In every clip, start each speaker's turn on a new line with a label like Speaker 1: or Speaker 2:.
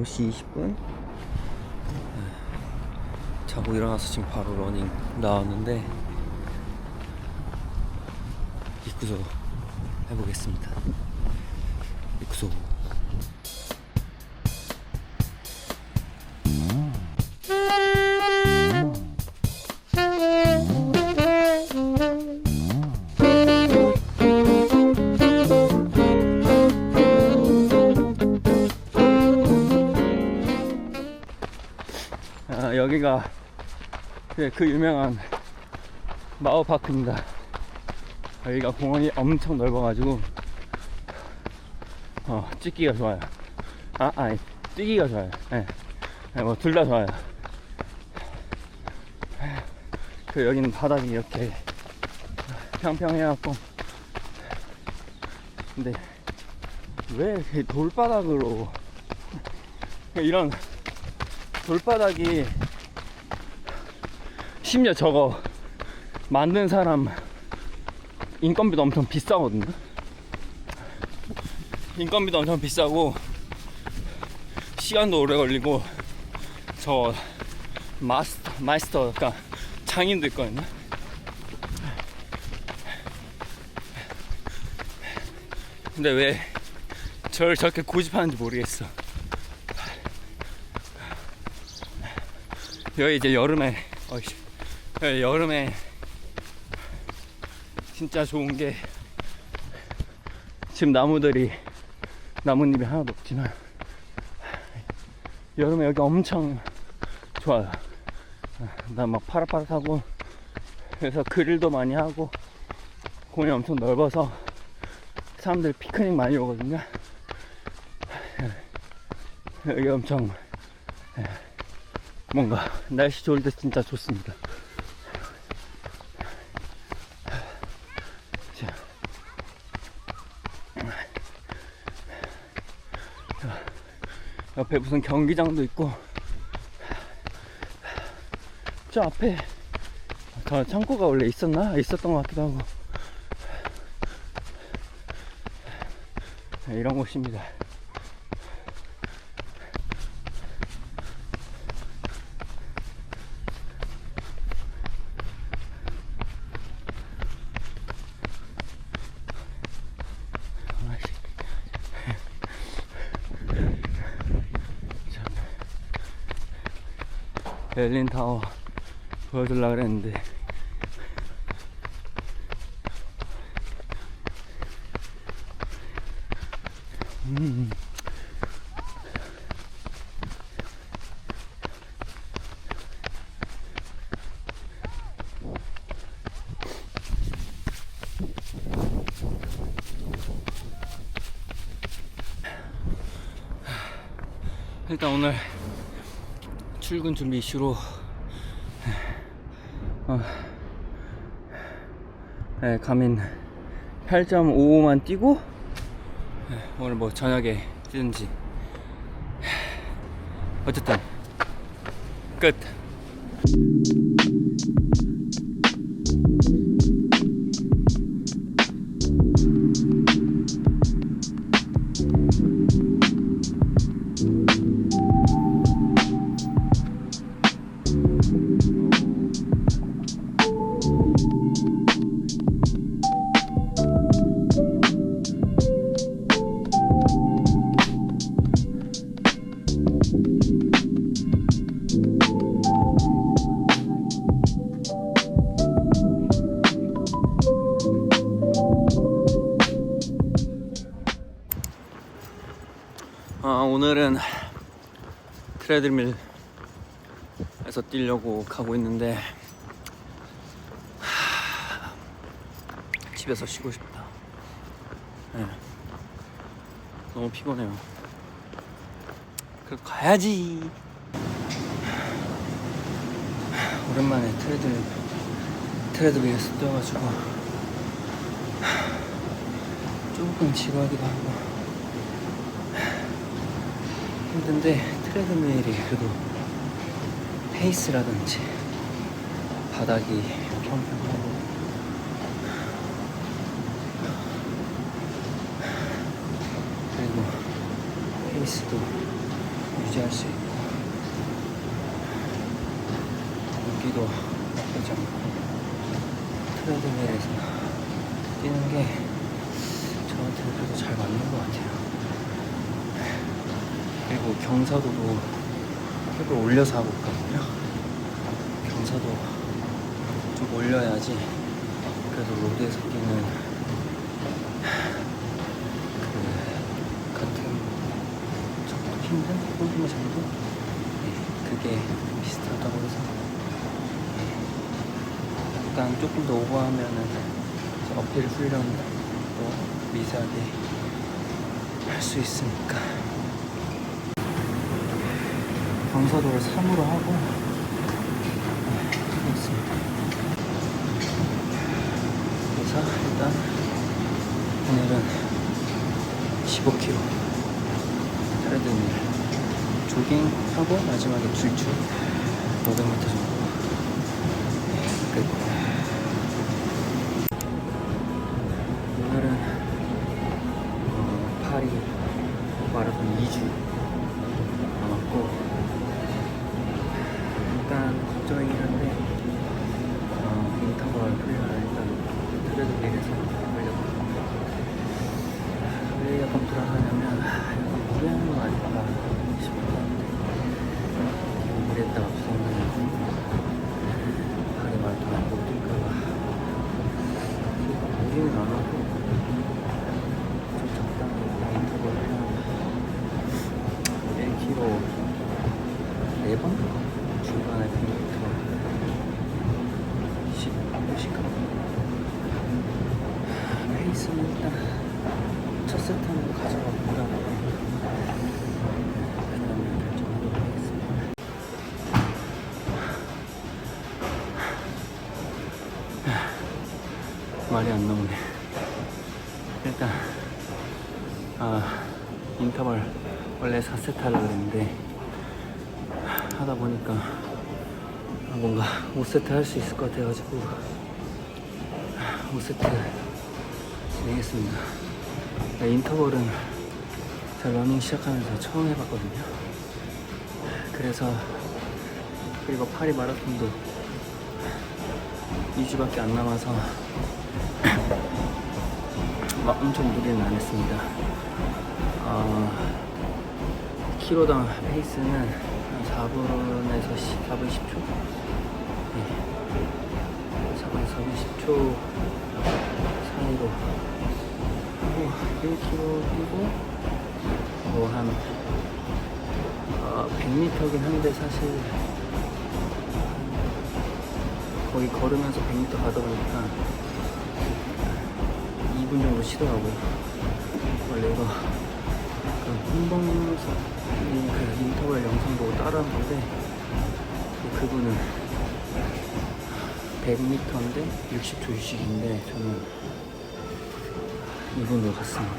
Speaker 1: 9시 20분? 자고 일어나서 지금 바로 러닝 나왔는데 입구소 해보겠습니다. 입구소 여기가 그, 그 유명한 마오파크입니다. 여기가 공원이 엄청 넓어가지고 어, 찍기가 좋아요. 아, 아니 뛰기가 좋아요. 예. 네. 뭐둘 다 좋아요. 그 여기는 바닥이 이렇게 평평해갖고 근데 왜 이렇게 돌바닥으로 이런 돌바닥이 심지어 저거 만든 사람 인건비도 엄청 비싸거든요. 인건비도 엄청 비싸고 시간도 오래 걸리고 저 마스터 마스터 그러니까 장인도 있거든요. 근데 왜 저를 저렇게 고집하는지 모르겠어. 여기 이제 여름에 어이씨 여기 여름에 진짜 좋은 게 지금 나무들이 나뭇잎이 하나도 없지만 여름에 여기 엄청 좋아요. 난막 파릇파릇하고 그래서 그릴도 많이 하고 공이 엄청 넓어서 사람들 피크닉 많이 오거든요. 여기 엄청 뭔가 날씨 좋을 때 진짜 좋습니다. 옆에 무슨 경기장도 있고 저 앞에 저 창고가 원래 있었나? 있었던 것 같기도 하고 네, 이런 곳입니다. 베를린 타워 보여주려고 그랬는데 음. 일단 오늘 출근 준비 이슈로. 어, 네, 가민 8.55만 뛰고 네, 오늘 뭐 저녁에 뛰든지. 어쨌든 끝 아, 오늘은 트레드밀에서 뛰려고 가고 있는데 하, 집에서 쉬고 싶다. 네. 너무 피곤해요. 그래도 가야지. 오랜만에 트레드 트레드 밀에서 뛰어가지고 조금 지루하기도 하고. 힘든데 트레드밀이 그래도 페이스라든지 바닥이 평평하고 그리고 페이스도 유지할 수 있고 여기도 나쁘지 않고 트레드밀에서 뛰는 게 저한테는 그래도 잘 맞는 것 같아요. 그리고 경사도도 힙을 올려서 하고 있거든요. 경사도 좀 올려야지 그래도 로드에서 뛰는 그 같은 힘든 홈 정도? 네, 그게 비슷하다고 해서 네, 약간 조금 더 오버하면은 어필 훈련도 미세하게 할 수 있으니까. 경사도를 3으로 하고 네, 하고 있습니다. 그래서 일단 오늘은 15km 트레드밀 조깅하고 마지막에 줄줄. 500m 정도 네, 끝. 오늘은 어, 파리 마라톤 2주 말이 안 나오네. 일단 아 인터벌 원래 4세트 하려고 그랬는데 하다 보니까 아, 뭔가 5세트 할 수 있을 것 같아가지고 5세트 진행했습니다. 네, 인터벌은 제가 러닝 시작하면서 처음 해봤거든요. 그래서 그리고 파리 마라톤도 2주밖에 안 남아서 막 엄청 무리는 안 했습니다 어, 키로당 페이스는 한 4분에서 10, 4분 10초? 네. 4분, 4분 10초 사이로 하고 1km 뛰고 뭐한 어, 100m긴 한데 사실 거의 걸으면서 100m 가다 보니까 2분 정도 쉬더라고요 원래 이거 그 홍범석 그 인터벌 영상 보고 따라한 건데 그분은 100m인데 60초 휴식인데 저는 2분으로 갔습니다.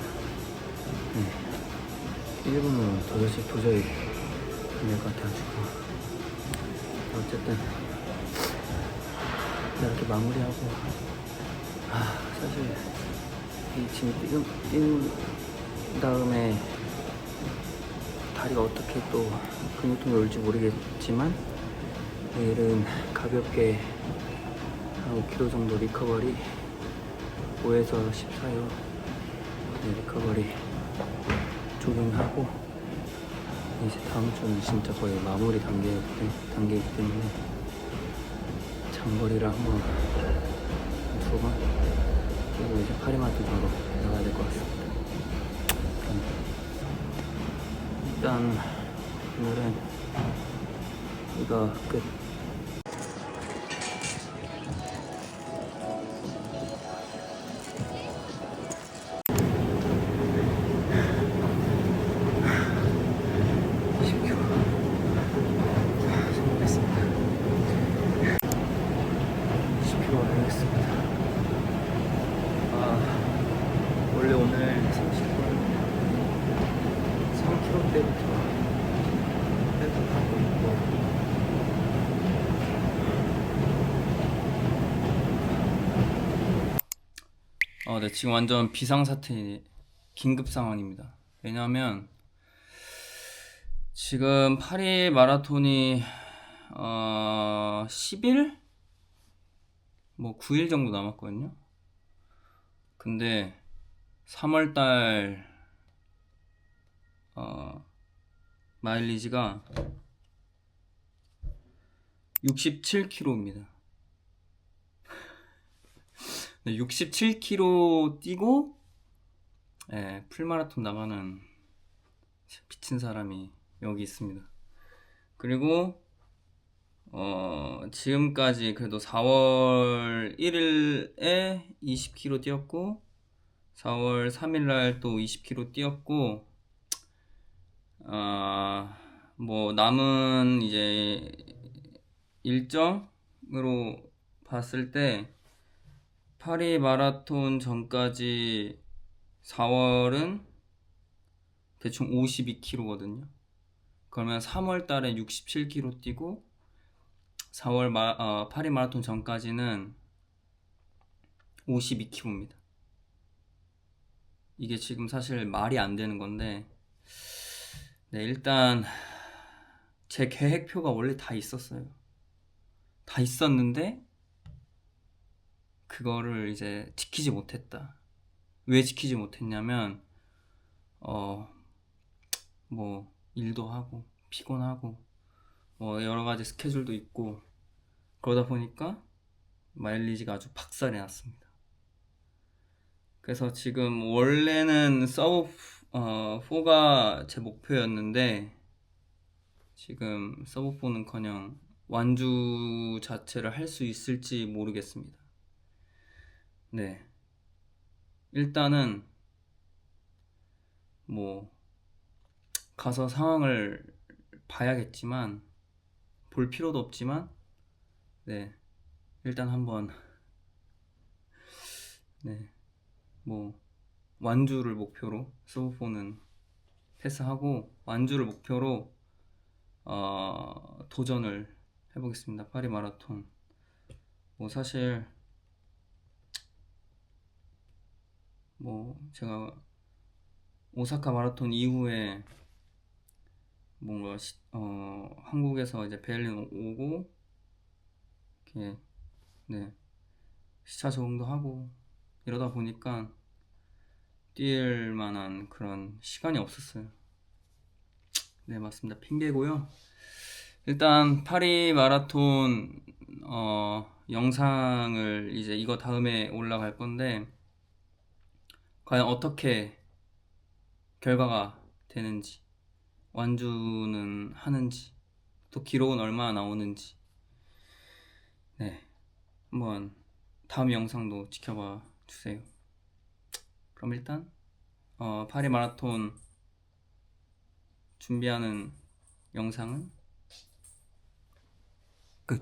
Speaker 1: 네. 1분으로 도저히 도저히 안될것 같아가지고 어쨌든 이렇게 마무리하고 아 사실 이 지금 뛴, 뛴 다음에 다리가 어떻게 또 근육통이 올지 모르겠지만 내일은 가볍게 한 5kg 정도 리커버리 5에서 10 사이로 네, 리커버리 조깅하고 이제 다음 주는 진짜 거의 마무리 단계, 단계이기 때문에 장거리를 한번 두 번 그리고 이제 파리마트 정도 나가야 될 것 같습니다. 일단 오늘은 이거 끝. 어, 네, 지금 완전 비상사태 긴급 상황입니다. 왜냐하면 지금 파리 마라톤이 어 10일 뭐 9일 정도 남았거든요. 근데 3월 달 어, 마일리지가 67km입니다. 67km 뛰고 예, 풀마라톤 나가는 미친 사람이 여기 있습니다. 그리고 어, 지금까지 그래도 4월 1일에 20km 뛰었고 4월 3일날 또 20km 뛰었고 아, 뭐 남은 이제 일정으로 봤을 때 파리 마라톤 전까지 4월은 대충 52km거든요. 그러면 3월 달에 67km 뛰고 4월 마, 어, 파리 마라톤 전까지는 52km입니다. 이게 지금 사실 말이 안 되는 건데 네, 일단 제 계획표가 원래 다 있었어요. 다 있었는데 그거를 이제 지키지 못했다. 왜 지키지 못했냐면 어 뭐 일도 하고 피곤하고 뭐 여러 가지 스케줄도 있고 그러다 보니까 마일리지가 아주 박살이 났습니다. 그래서 지금 원래는 서브 어, 4가 제 목표였는데 지금 서브 4는커녕 완주 자체를 할 수 있을지 모르겠습니다. 네. 일단은 뭐 가서 상황을 봐야겠지만 볼 필요도 없지만 네. 일단 한번 네. 뭐 완주를 목표로 서브4는 패스하고 완주를 목표로 어, 도전을 해보겠습니다. 파리 마라톤. 뭐 사실 뭐 제가 오사카 마라톤 이후에 뭔가 시- 어, 한국에서 이제 베를린 오고 이렇게 네 시차 적응도 하고 이러다 보니까 뛸 만한 그런 시간이 없었어요. 네 맞습니다. 핑계고요. 일단 파리 마라톤 어, 영상을 이제 이거 다음에 올라갈 건데 과연 어떻게 결과가 되는지 완주는 하는지 또 기록은 얼마나 나오는지 네 한번 다음 영상도 지켜봐 주세요. 그럼 일단 어, 파리 마라톤 준비하는 영상은 끝.